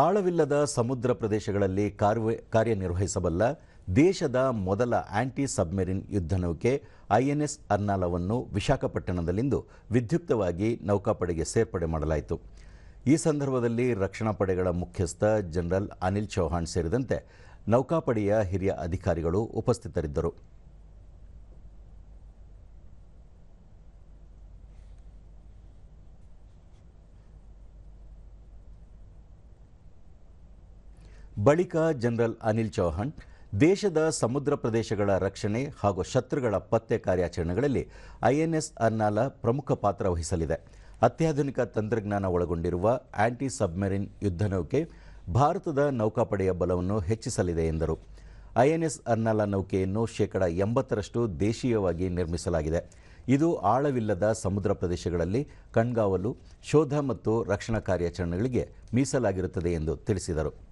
ಆಳವಿಲ್ಲದ ಸಮುದ್ರ ಪ್ರದೇಶಗಳಲ್ಲಿ ಕಾರ್ಯ ಕಾರ್ಯನಿರ್ವಹಿಸಬಲ್ಲ ದೇಶದ ಮೊದಲ ಆಂಟಿ ಸಬ್ಮೆರಿನ್ ಯುದ್ಧನೌಕೆ ಐಎನ್ಎಸ್ ಅರ್ನಾಲವನ್ನು ವಿಶಾಖಪಟ್ಟಣದಲ್ಲಿಂದು ವಿದ್ಯುಕ್ತವಾಗಿ ನೌಕಾಪಡೆಗೆ ಸೇರ್ಪಡೆ ಮಾಡಲಾಯಿತು. ಈ ಸಂದರ್ಭದಲ್ಲಿ ರಕ್ಷಣಾ ಪಡೆಗಳ ಮುಖ್ಯಸ್ಥ ಜನರಲ್ ಅನಿಲ್ ಚೌಹಾಣ್ ಸೇರಿದಂತೆ ನೌಕಾಪಡೆಯ ಹಿರಿಯ ಅಧಿಕಾರಿಗಳು ಉಪಸ್ಥಿತರಿದ್ದರು. ಬಳಿಕ ಜನರಲ್ ಅನಿಲ್ ಚೌಹಾಣ್, ದೇಶದ ಸಮುದ್ರ ಪ್ರದೇಶಗಳ ರಕ್ಷಣೆ ಹಾಗೂ ಶತ್ರುಗಳ ಪತ್ತೆ ಕಾರ್ಯಾಚರಣೆಗಳಲ್ಲಿ ಐಎನ್ಎಸ್ ಅರ್ನಾಲ ಪ್ರಮುಖ ಪಾತ್ರ ವಹಿಸಲಿದೆ. ಅತ್ಯಾಧುನಿಕ ತಂತ್ರಜ್ಞಾನ ಒಳಗೊಂಡಿರುವ ಆಂಟಿ ಸಬ್ಮೆರಿನ್ ಯುದ್ಧ ನೌಕೆ ಭಾರತದ ನೌಕಾಪಡೆಯ ಬಲವನ್ನು ಹೆಚ್ಚಿಸಲಿದೆ ಎಂದರು. ಐಎನ್ಎಸ್ ಅರ್ನಾಲ ನೌಕೆಯನ್ನು ಶೇಕಡ ಎಂಬತ್ತರಷ್ಟು ದೇಶೀಯವಾಗಿ ನಿರ್ಮಿಸಲಾಗಿದೆ. ಇದು ಆಳವಿಲ್ಲದ ಸಮುದ್ರ ಪ್ರದೇಶಗಳಲ್ಲಿ ಕಣ್ಗಾವಲು, ಶೋಧ ಮತ್ತು ರಕ್ಷಣಾ ಕಾರ್ಯಾಚರಣೆಗಳಿಗೆ ಮೀಸಲಾಗಿರುತ್ತದೆ ಎಂದು ತಿಳಿಸಿದರು.